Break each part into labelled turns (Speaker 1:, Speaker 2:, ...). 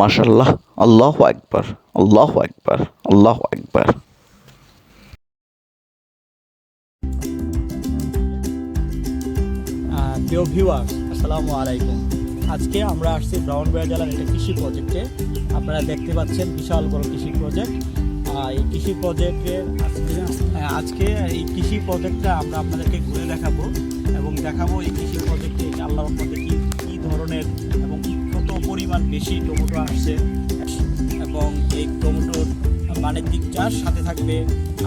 Speaker 1: মাশাল্লাহ আল্লাহ একবার আল্লাহ একবার আল্লাহ একবার
Speaker 2: প্রিয় ভিউয়ার্স আসসালামু আলাইকুম। আজকে আমরা আসছি ব্রাউনবাড়িয়া জেলার একটা কৃষি প্রজেক্টে আপনারা দেখতে পাচ্ছেন বিশাল বড় কৃষি প্রজেক্ট এই কৃষি প্রজেক্টের আজকে এই কৃষি প্রজেক্টটা আমরা আপনাদেরকে ঘুরে দেখাবো এবং দেখাবো এই কৃষি প্রজেক্টে আল্লাহ রহমতে কী কী ধরনের এবং কত পরিমাণ বেশি টমেটো আসছে। এবং এই টমেটোর বাণিজ্যিক চাষ, সাথে থাকবে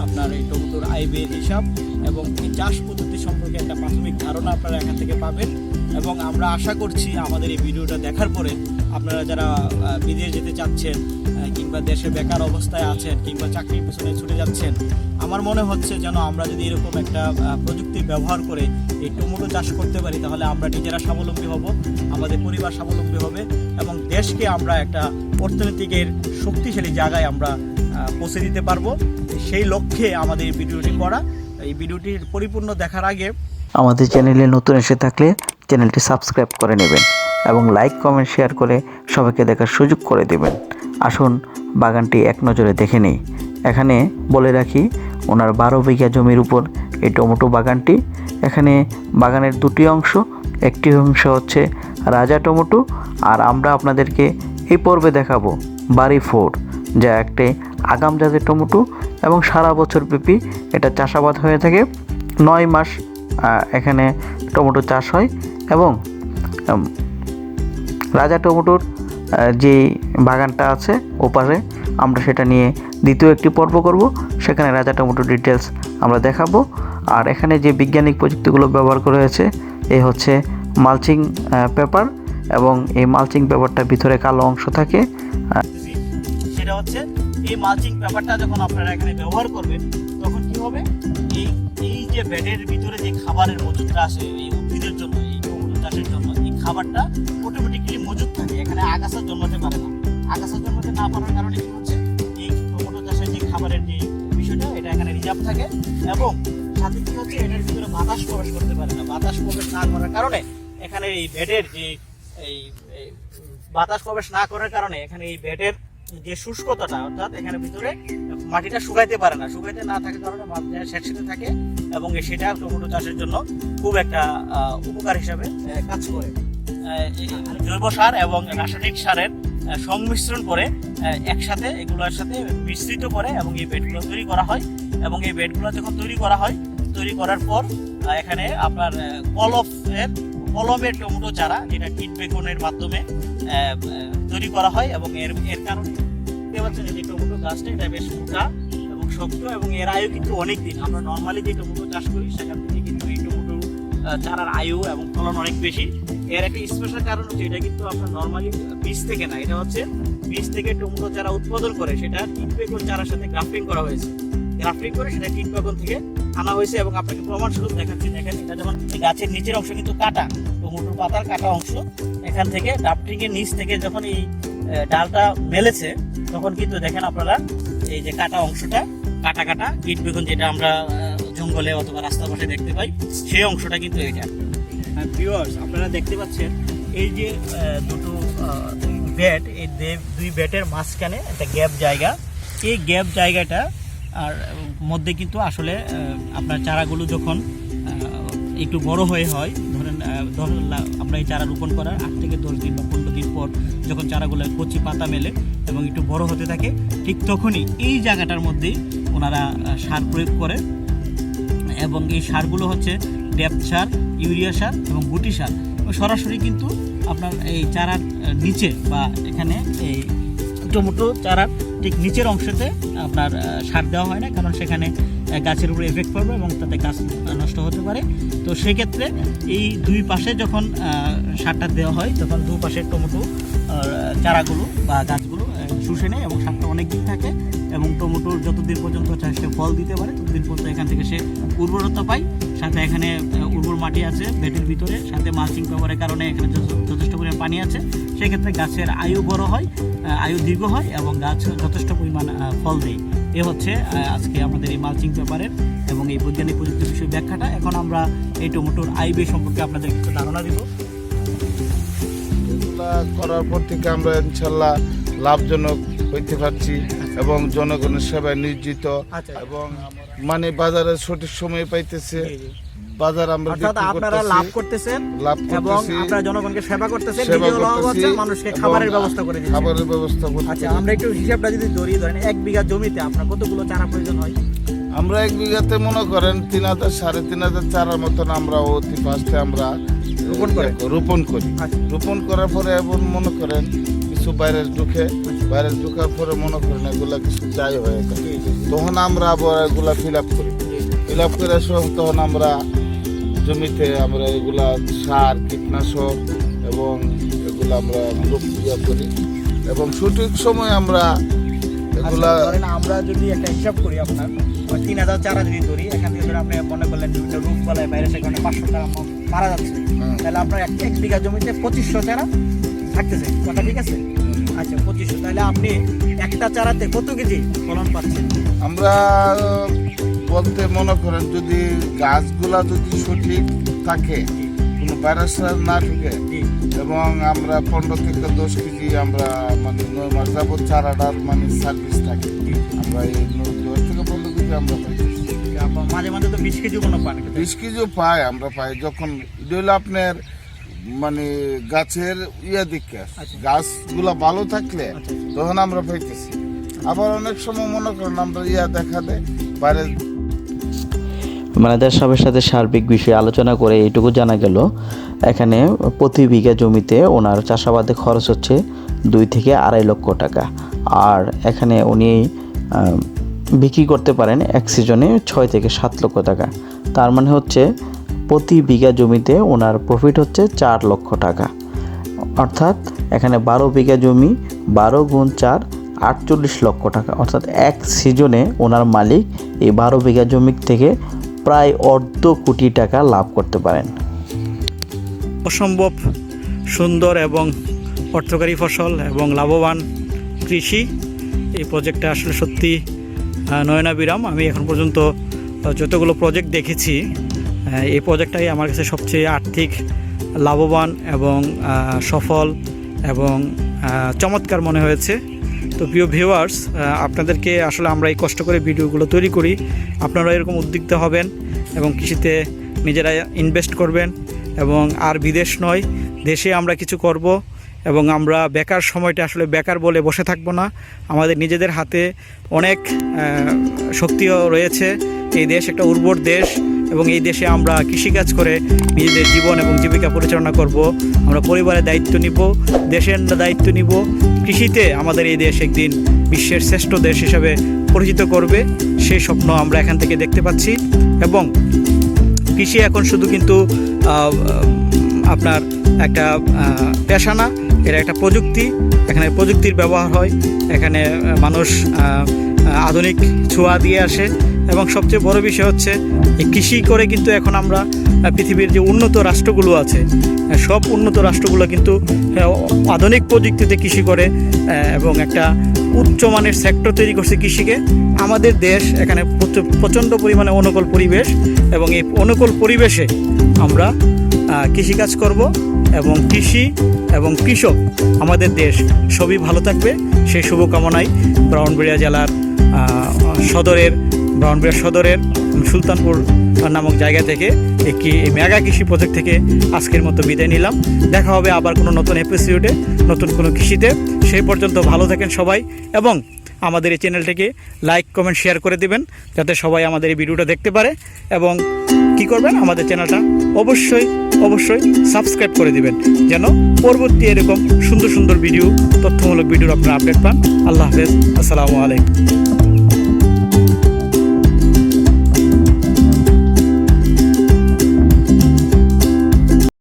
Speaker 2: আপনার এই টমেটোর আয় ব্যয়ের হিসাব এবং এই চাষ পদ্ধতি সম্পর্কে একটা প্রাথমিক ধারণা আপনারা এখান থেকে পাবেন। এবং আমরা আশা করছি আমাদের এই ভিডিওটা দেখার পরে আপনারা যারা বিদেশ যেতে চাচ্ছেন কিংবা দেশে বেকার অবস্থায় আছেন কিংবা চাকরির পেছনে ছুটে যাচ্ছেন, আমার মনে হচ্ছে যেন আমরা যদি এরকম একটা প্রযুক্তি ব্যবহার করে এই টমেটো চাষ করতে পারি, তাহলে আমরা নিজেরা স্বাবলম্বী হব, আমাদের পরিবার স্বাবলম্বী হবে এবং দেশকে আমরা একটা অর্থনীতিকের শক্তিশালী জায়গায় আমরা পৌঁছে দিতে পারব। সেই লক্ষ্যে আমাদের এই ভিডিওটি করা। এই ভিডিওটির পরিপূর্ণ দেখার আগে
Speaker 1: আমাদের চ্যানেলে নতুন এসে থাকলে চ্যানেলটি সাবস্ক্রাইব করে নেবেন এবং লাইক, কমেন্ট, শেয়ার করে সবাইকে দেখার সুযোগ করে দেবেন। আসুন, বাগানটি এক নজরে দেখে নেই। এখানে বলে রাখি, ওনার বারো বিঘা জমির উপর এই টমেটো বাগানটি। এখানে বাগানের দুটি অংশ, একটি অংশ হচ্ছে রাজা টমেটো, আর আমরা আপনাদেরকে এই পর্বে দেখাবো বাড়ি ফোর, যা একটি আগাম জাতের টমেটো এবং সারা বছর ব্যাপী এটা চাষাবাদ হয়ে থাকে। নয় মাস এখানে টমেটো চাষ হয় এবং রাজা টমেটোর যে বাগানটা আছে ওপারে, আমরা সেটা নিয়ে দ্বিতীয় একটি পর্ব করব। সেখানে রাজা টমেটোর ডিটেলস আমরা দেখাবো। আর এখানে যে বৈজ্ঞানিক প্রযুক্তিগুলো ব্যবহার করা হয়েছে এই হচ্ছে মালচিং পেপার এবং এই মালচিং পেপারটার ভিতরে কালো অংশ থাকে।
Speaker 2: সেটা হচ্ছে এই মালচিং পেপারটা যখন আপনারা এখানে ব্যবহার করবেন, তখন কি হবে? এই এই যে বেডের ভিতরে যে খাবারের মজুদটা আসে এই উদ্ভিদের জন্য, এই টমেটো চাষের জন্য, এই খাবারটা অটোমেটিক্যালি মজুদ থাকে। এখানে আগাছা জন্মাতে পারে না। আগাছা জন্মাতে না পারার কারণে কি হচ্ছে? এই টমেটো চাষের যে খাবারের যে বিষয়টা, এটা এখানে রিজার্ভ থাকে এবং সাথে কি হচ্ছে? এটার ভিতরে বাতাস প্রবেশ করতে পারে না। বাতাস প্রবেশ না করার কারণে এখানে এই বেডের যে এই বাতাস প্রবেশ না করার কারণে এখানে এই বেডের যে শুষ্কতাটা, অর্থাৎ এখানে ভিতরে মাটিটা শুকাইতে পারে না। শুকাইতে না থাকার কারণে মাটিটা স্যাঁতসেঁতে থাকে এবং সেটা টমেটো চাষের জন্য খুব একটা উপকার হিসাবে কাজ করে। জৈব সার এবং রাসায়নিক সারের সংমিশ্রণ করে একসাথে এগুলোর সাথে মিশ্রিত করে এবং এই বেডগুলো তৈরি করা হয়। এবং এই বেডগুলো যখন তৈরি করা হয়, তৈরি করার পর এখানে আপনার কলফের, কলমের টমেটো চারা যেটা কিট বেগুনের মাধ্যমে তৈরি করা হয় এবং এর এর কারণে দেখতে পাচ্ছেন যে টমেটো গাছটা এটা বেশ মোটা এবং শক্ত এবং এর আয়ু কিন্তু অনেক দিন। আমরা নর্মালি যে টমেটো চাষ করি, সেখান চারার আয়ু এবং ফলন অনেক বেশি। এর একটা স্পেশাল কারণ হচ্ছে এটা কিন্তু আপনার নর্মালি বীজ থেকে না, এটা হচ্ছে বীজ থেকে টমেটো চারা উৎপাদন করে, সেটা কিট বেগুন চারার সাথে গ্রাফটিং করা হয়েছে। গ্রাফটিং করে সেটা কিট বেগুন থেকে আনা হয়েছে এবং আপনাকে প্রমাণ স্বরূপ দেখাচ্ছি, দেখেন এটা যেমন গাছের নিচের অংশ কিন্তু কাটা টমেটোর পাতার কাটা অংশ। এখান থেকে গ্রাফটিং এর নিচ থেকে যখন এই ডালটা মেলেছে, তখন কিন্তু দেখেন আপনারা এই যে কাটা অংশটা, কাটা কাটা ইট বেগুন যেটা আমরা জঙ্গলে অথবা রাস্তার পাশে দেখতে পাই, সেই অংশটা কিন্তু এটা ভিউয়ার্স আপনারা দেখতে পাচ্ছেন, এই যে দুটো ব্যাট এই দুই ব্যাটের মাঝখানে একটা গ্যাপ জায়গা। এই গ্যাপ জায়গাটা, আর মধ্যে কিন্তু আসলে আপনার চারাগুলো যখন একটু বড় হয়ে হয়, ধরেন ধরেন আমরা এই চারা রোপণ করার আট থেকে দশ দিন বা পনেরো দিন পর যখন চারাগুলো কচি পাতা মেলে এবং একটু বড় হতে থাকে, ঠিক তখনই এই জায়গাটার মধ্যেই ওনারা সার প্রয়োগ করে। এবং এই সারগুলো হচ্ছে ডেপ সার, ইউরিয়া সার এবং গুটি সার। সরাসরি কিন্তু আপনার এই চারার নিচে বা এখানে এই টমেটো চারার ঠিক নিচের অংশতে আপনার সার দেওয়া হয় না, কারণ সেখানে গাছের উপরে এফেক্ট পড়বে এবং তাতে গাছ নষ্ট হতে পারে। তো সেক্ষেত্রে এই দুই পাশে যখন সারটা দেওয়া হয়, তখন দু পাশে টমেটো চারাগুলো বা গাছগুলো শুষে নেয় এবং সারটা অনেক দিন থাকে। এবং টমেটোর যতদিন পর্যন্ত সে ফল দিতে পারে, ততদিন পর্যন্ত এখান থেকে সে উর্বরতা পায়। সাথে এখানে উর্বর মাটি আছে বেডের ভিতরে, সাথে মালচিং ব্যবহারের কারণে এখানে যথেষ্ট পরিমাণ পানি আছে। সেক্ষেত্রে গাছের আয়ু বড় হয় আয়ু দীর্ঘ হয় এবং গাছ যথেষ্ট পরিমাণ ফল দেয়। এ হচ্ছে আজকে আমাদের এই মালচিং পেপারের এবং এই বৈজ্ঞানিক প্রযুক্তির বিষয়ে ব্যাখ্যাটা। এখন আমরা এই টমেটোর ব্যয় সম্পর্কে আপনাদের কিছু ধারণা দিব।
Speaker 3: করার পর থেকে আমরা ইনশাল্লাহ লাভজনক হইতে পারছি। এবং জনগণের সেবায় নিয়োজিত
Speaker 2: আচ্ছা।
Speaker 3: এবং মানে বাজারে সঠিক সময় পাইতেছে। বাজার আমরা
Speaker 2: আপনারা লাভ করতেছেন
Speaker 3: লাভ
Speaker 2: এবং আপনারা জনগণকে সেবা করতেছেন মানুষকে খাবারের ব্যবস্থা করে
Speaker 3: খাবারের ব্যবস্থা
Speaker 2: আচ্ছা আমরা একটু হিসাবটা যদি ধরি ধরেন এক বিঘা জমিতে আপনার কতগুলো চারা প্রয়োজন হয়
Speaker 3: আমরা এক বিঘাতে মনে করেন তিন হাজার সাড়ে তিন হাজার চারার মতন আমরা অতি ফার্স্টে আমরা
Speaker 2: রোপণ করেন?
Speaker 3: রোপণ করি
Speaker 2: আচ্ছা।
Speaker 3: রোপণ করার পরে এবং মনে করেন কিছু বাইরের ঢুকে বাইরের ঢুকার পরে মনে করেন এগুলা কিছু যাই হয়ে
Speaker 2: জি,
Speaker 3: তখন আমরা আবার এগুলা ফিল আপ করি। ফিল আপ করে তখন আমরা জমিতে আমরা এগুলা সার কীটনাশক এবং এগুলো আমরা রোপ ইয়া করি। এবং সঠিক সময় আমরা এগুলা
Speaker 2: আচ্ছা, আমরা যদি একটা হিসাব করি আপনার তিন হাজার চারা যদি ধরি এখান থেকে ধরে আপনি মনে করলেন বিভিন্ন রোগ সেখানে পাঁচশো ম- মারা যাচ্ছে। তাহলে আপনার এক এক বিঘা জমিতে পঁচিশশো চারা থাকতেছে। কথা ঠিক আছে? আচ্ছা পঁচিশশো। তাহলে আপনি একটা চারাতে কত কেজি ফলন পাচ্ছেন?
Speaker 3: আমরা বলতে মনে করেন যদি গাছগুলা যদি সঠিক থাকে কোনো ভাইরাস না ঢুকে এবং আমরা পনেরো থেকে দশ কেজি আমরা মানে নয় মাস যাবত চারাটার মানে সার্ভিস থাকে আমরা এই দশ থেকে পনেরো কেজি আমরা
Speaker 2: আপনার মাঝে মাঝে তো বিশ কেজি কোনো পান
Speaker 3: বিশ কেজিও পাই আমরা পাই। যখন এটা হলো আপনার মানে গাছের ইয়া দিকে।
Speaker 2: আচ্ছা।
Speaker 3: গাছগুলা ভালো থাকলে
Speaker 2: আচ্ছা।
Speaker 3: তখন আমরা পাইতেছি। আবার অনেক সময় মনে করেন আমরা ইয়া দেখা দেয় বাইরে
Speaker 1: ম্যানেজার সাহেবের সাথে সার্বিক বিষয়ে আলোচনা করে এইটুকু জানা গেল। এখানে প্রতি বিঘা জমিতে ওনার চাষাবাদে খরচ হচ্ছে দুই থেকে আড়াই লক্ষ টাকা। আর এখানে উনি বিক্রি করতে পারেন এক সিজনে ছয় থেকে সাত লক্ষ টাকা। তার মানে হচ্ছে প্রতি বিঘা জমিতে ওনার প্রফিট হচ্ছে চার লক্ষ টাকা। অর্থাৎ এখানে বারো বিঘা জমি বারো গুণ চার, আটচল্লিশ লক্ষ টাকা। অর্থাৎ এক সিজনে ওনার মালিক এই বারো বিঘা জমি থেকে প্রায় অর্ধ কোটি টাকা লাভ করতে পারেন।
Speaker 2: অসম্ভব সুন্দর এবং অর্থকারী ফসল এবং লাভবান কৃষি। এই প্রজেক্টটা আসলে সত্যি নয়নাবিরাম। আমি এখন পর্যন্ত যতগুলো প্রজেক্ট দেখেছি এই প্রজেক্টটাই আমার কাছে সবচেয়ে আর্থিক, লাভবান এবং সফল এবং চমৎকার মনে হয়েছে। তো প্রিয় ভিউয়ার্স আপনাদেরকে আসলে আমরা এই কষ্ট করে ভিডিওগুলো তৈরি করি। আপনারা এরকম উদ্বিগ্ন হবেন এবং কৃষিতে নিজেরা ইনভেস্ট করবেন এবং আর বিদেশ নয়, দেশে আমরা কিছু করব এবং আমরা বেকার সময়টা আসলে বেকার বলে বসে থাকব না। আমাদের নিজেদের হাতে অনেক শক্তিও রয়েছে। এই দেশ একটা উর্বর দেশ। এবং এই দেশে আমরা কৃষিকাজ করে নিজেদের জীবন এবং জীবিকা পরিচালনা করব। আমরা পরিবারের দায়িত্ব নিব, দেশের দায়িত্ব নিব। কৃষিতে আমাদের এই দেশ একদিন বিশ্বের শ্রেষ্ঠ দেশ হিসাবে পরিচিত করবে, সেই স্বপ্ন আমরা এখান থেকে দেখতে পাচ্ছি। এবং কৃষি এখন শুধু কিন্তু আপনার একটা পেশা না, এটা একটা প্রযুক্তি। এখানে প্রযুক্তির ব্যবহার হয়, এখানে মানুষ আধুনিক ছোঁয়া দিয়ে আসে। এবং সবচেয়ে বড় বিষয় হচ্ছে কৃষি করে কিন্তু এখন আমরা পৃথিবীর যে উন্নত রাষ্ট্রগুলো আছে সব উন্নত রাষ্ট্রগুলো কিন্তু আধুনিক প্রযুক্তিতে কৃষি করে এবং একটা উচ্চমানের সেক্টর তৈরি করছে কৃষিকে। আমাদের দেশ এখানে প্রচ- প্রচণ্ড পরিমাণে অনুকূল পরিবেশ এবং এই অনুকূল পরিবেশে আমরা কৃষিকাজ করব এবং কৃষি এবং কৃষক আমাদের দেশ সবই ভালো থাকবে। সেই শুভকামনায় ব্রাউনবেড়িয়া জেলার সদরের ব্রাউনবেড়িয়া সদরের সুলতানপুর নামক জায়গা থেকে একটি মেগা কৃষি প্রজেক্ট থেকে আজকের মতো বিদায় নিলাম। দেখা হবে আবার কোনো নতুন এপিসোডে নতুন কোনো কৃষিতে। সেই পর্যন্ত ভালো থাকেন সবাই এবং আমাদের এই চ্যানেলটিকে লাইক কমেন্ট শেয়ার করে দিবেন যাতে সবাই আমাদের এই ভিডিওটা দেখতে পারে এবং কি করবেন? আমাদের চ্যানেলটা অবশ্যই অবশ্যই সাবস্ক্রাইব করে দিবেন যেন পরবর্তী এরকম সুন্দর সুন্দর ভিডিও তথ্যমূলক ভিডিওর আপনারা আপডেট পান। আল্লাহ হাফেজ। আসসালামু আলাইকুম।